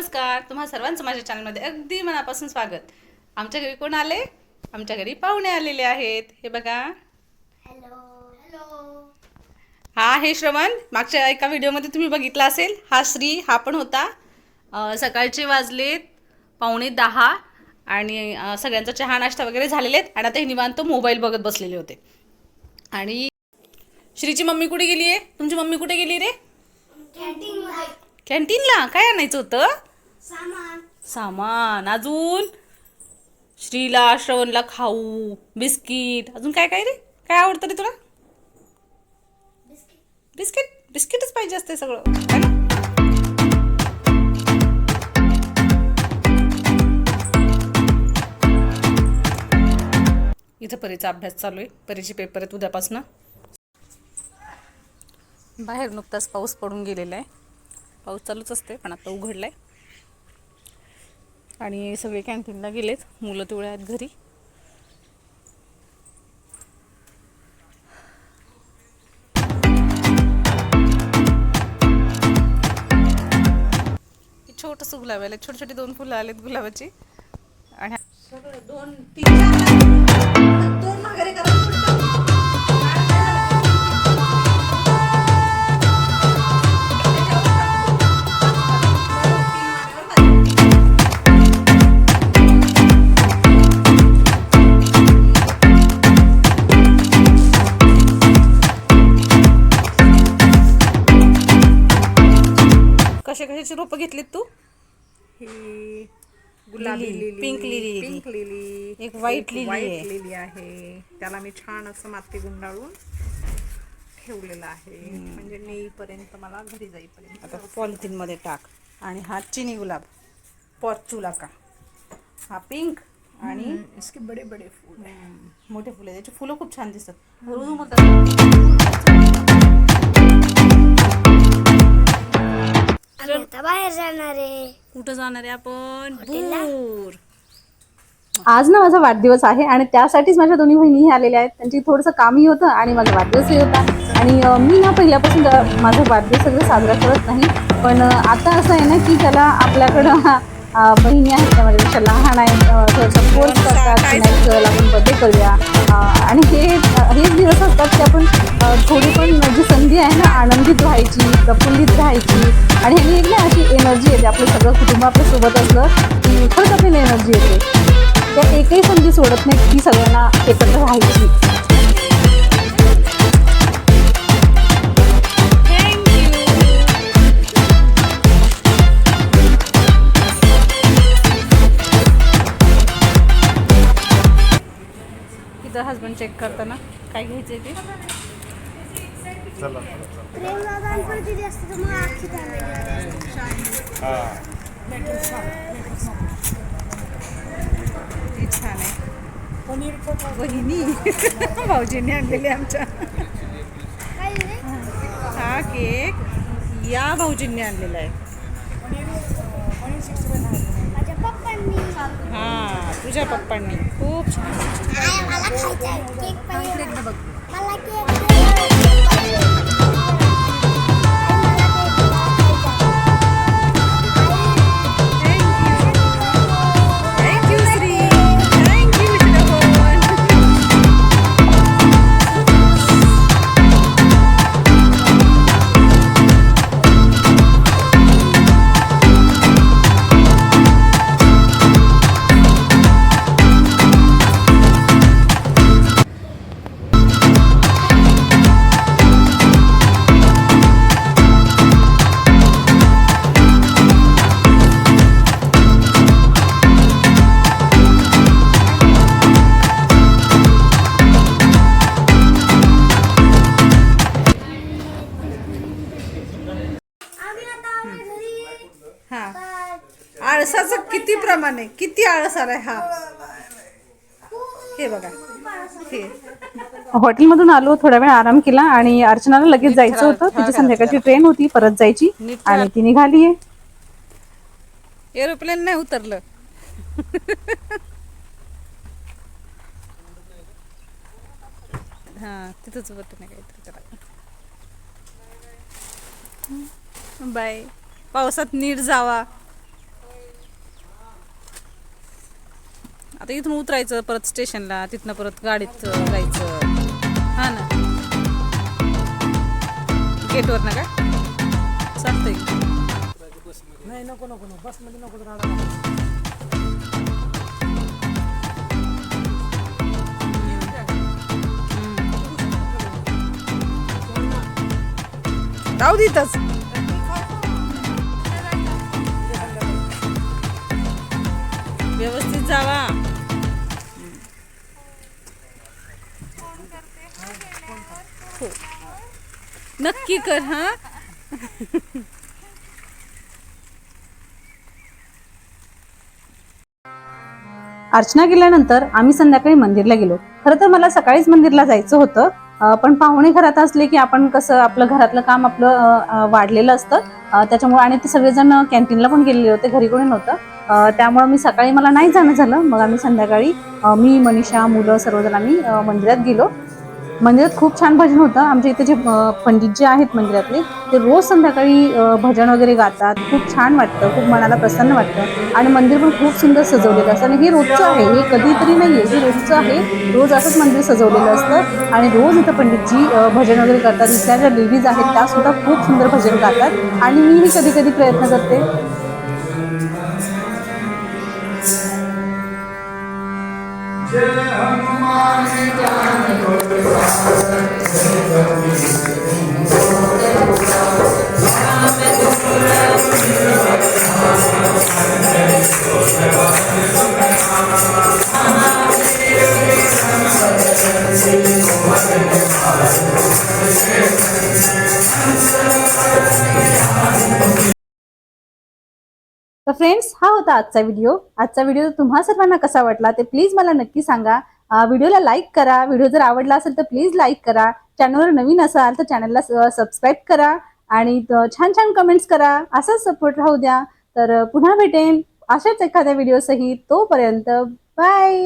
नमस्कार तुम्हा सर्वांचं माझ्या चॅनलमध्ये अगदी मनापासून स्वागत. आमच्या घरी कोण आले? आमच्या घरी पाहुणे आलेले आहेत. हे बघा. हॅलो. हॅलो. हा आहे श्रवण. मागच्या एका व्हिडिओमध्ये तुम्ही बघितला असेल हा श्री हा पण होता. सकाळचे वाजलेत पावणे दहा आणि सगळ्यांचा चहा नाश्ता वगैरे झालेले आहेत आणि आता हे निवांत मोबाईल बघत बसलेले होते. आणि श्रीची मम्मी कुठे गेली आहे तुमची मम्मी कुठे गेली रे? कॅन्टीन मध्ये कॅन्टीनला? काय आणायचं होतं? सामान. सामान. अजून? श्रीला श्रवणला खाऊ बिस्किट. अजून काय काय रे? काय आवडतं रे तुला? बिस्किट. बिस्किटच पाहिजे असते सगळं. इथं परीचा अभ्यास चालू आहे परीचे पेपर आहेत उद्यापासनं. बाहेर नुकताच पाऊस पडून गेलेला आहे. पाऊस चालूच असते पण आता उघडलाय. आणि सगळे कॅन्टीनला गेलेत. मुलं तेवढे आहेत घरी. छोटस गुलाब आले छोटे छोटे दोन फुलं आलेत गुलाबाची. आणि दोन दोन रोपं घेतलीत तू? ही गुलाबी lily, lily pink lily pink lily एक व्हाईट लिली व्हाईट आहे. लिली आहे. त्याला मी छान असं माती गुंडाळून ठेवलेलं आहे. म्हणजे नेईपर्यंत मला घरी जाईपर्यंत. आता पॉलिथिनमध्ये टाक. आणि हा चिनी गुलाब पॉचुला का हा पिंक आणि इसके बडे बडे फूल. मोठे फुले त्याची फुलं खूप छान दिसतात. रुजू आता बाहेर जाणार आहे. कुठं जाणार आहे आपण? दूर आज ना माझा वाढदिवस आहे आणि त्यासाठीच माझ्या दोन्ही बहिणीही आलेल्या आहेत. त्यांची थोडंसं कामही होतं आणि माझा वाढदिवसही होता. आणि मी ना पहिल्यापासून माझा वाढदिवस सगळं साजरा करत नाही. पण आता असं आहे ना की त्याला आपल्याकडं बहिणी आहेत त्या माझ्यापेक्षा लहान आहेत. अं, थोडंसं फोर्स करतात की नाही चल आपण बड्डे करूया. आणि हे हेच दिवस असतात की आपण थोडी पण जी संधी आहे ना आनंदित राहायची प्रफुल्लित राहायची. आणि ह्यानी एक ना अशी एनर्जी येते आपलं सगळं कुटुंब आपल्यासोबत असलं की खरंच आपल्याला एनर्जी येते. त्या एकही संधी सोडत नाही की सगळ्यांना एकत्र राहायची. हजबंड चेक करताना काय घ्यायचंय ते. पण छान आहे. वहिनी. भाऊजींनी आणलेले आमच्या. हा केक. या भाऊजींनी आणलेला आहे माझ्या पप्पांनी हा तुझ्या पप्पांनी. खूप छान. हा. आळसाचं किती प्रमाण आहे? किती आळस आलाय हा? हे बघा. हे. हॉटेलमधून आलो थोडा वेळ आराम केला आणि अर्चनाला लगेच जायचं होतं. तिची संध्याकाळची ट्रेन होती परत जायची आणि ती निघाली आहे एरोप्लेन नाही उतरलं. हा तिथंच बटन आहे काहीतरी त्याला. बाय. पावसात नीट जावा. आता इथून उतरायचं परत स्टेशनला तिथनं परत गाडीत जायचं. हा ना. गेटवर ना का चालतंय. नाही नको नको नको. बसमध्ये नको राहू जाऊ देतच व्यवस्थित जावा. हो. नक्की कर हा. अर्चना गेल्यानंतर आम्ही संध्याकाळी मंदिरला गेलो. खरं तर मला सकाळीच मंदिरला जायचं होतं. पण पाहुणे घरात असले की आपण कसं आपलं घरातलं काम आपलं वाढलेलं असतं. त्याच्यामुळे आणि ते सगळेजण कॅन्टीनला पण गेलेले होते घरी कोणी नव्हतं. त्यामुळे मी सकाळी मला नाही जाणं झालं. मग आम्ही संध्याकाळी मी मनीषा मुलं सर्वजण आम्ही मंदिरात गेलो. मंदिरात खूप छान भजन होतं. आमच्या इथे जे पंडित जे आहेत मंदिरातले ते रोज संध्याकाळी भजन वगैरे गातात. खूप छान वाटतं खूप मनाला प्रसन्न वाटतं. आणि मंदिर पण खूप सुंदर सजवलेलं असतं. आणि हे रोजचं आहे हे कधीतरी नाही आहे. हे रोजचं आहे रोज असंच मंदिर सजवलेलं असतं. आणि रोज इथं पंडितजी भजन वगैरे करतात. इथल्या ज्या लेडीज आहेत त्या सुद्धा खूप सुंदर भजन गातात. आणि मीही कधी कधी प्रयत्न करते. तर फ्रेंड्स हा होता आजचा व्हिडिओ आजचा व्हिडिओ तुम्हा सर्वांना कसा वाटला ते प्लीज मला नक्की सांगा. व्हिडिओला लाईक करा. व्हिडिओ जर आवडला असेल तर प्लीज लाईक करा. चॅनलवर नवीन असाल तर चॅनलला सबस्क्राईब करा आणि छान छान कमेंट्स करा. असाच सपोर्ट राहू द्या. तर पुन्हा भेटेन अशाच एखाद्या व्हिडिओसहित तोपर्यंत बाय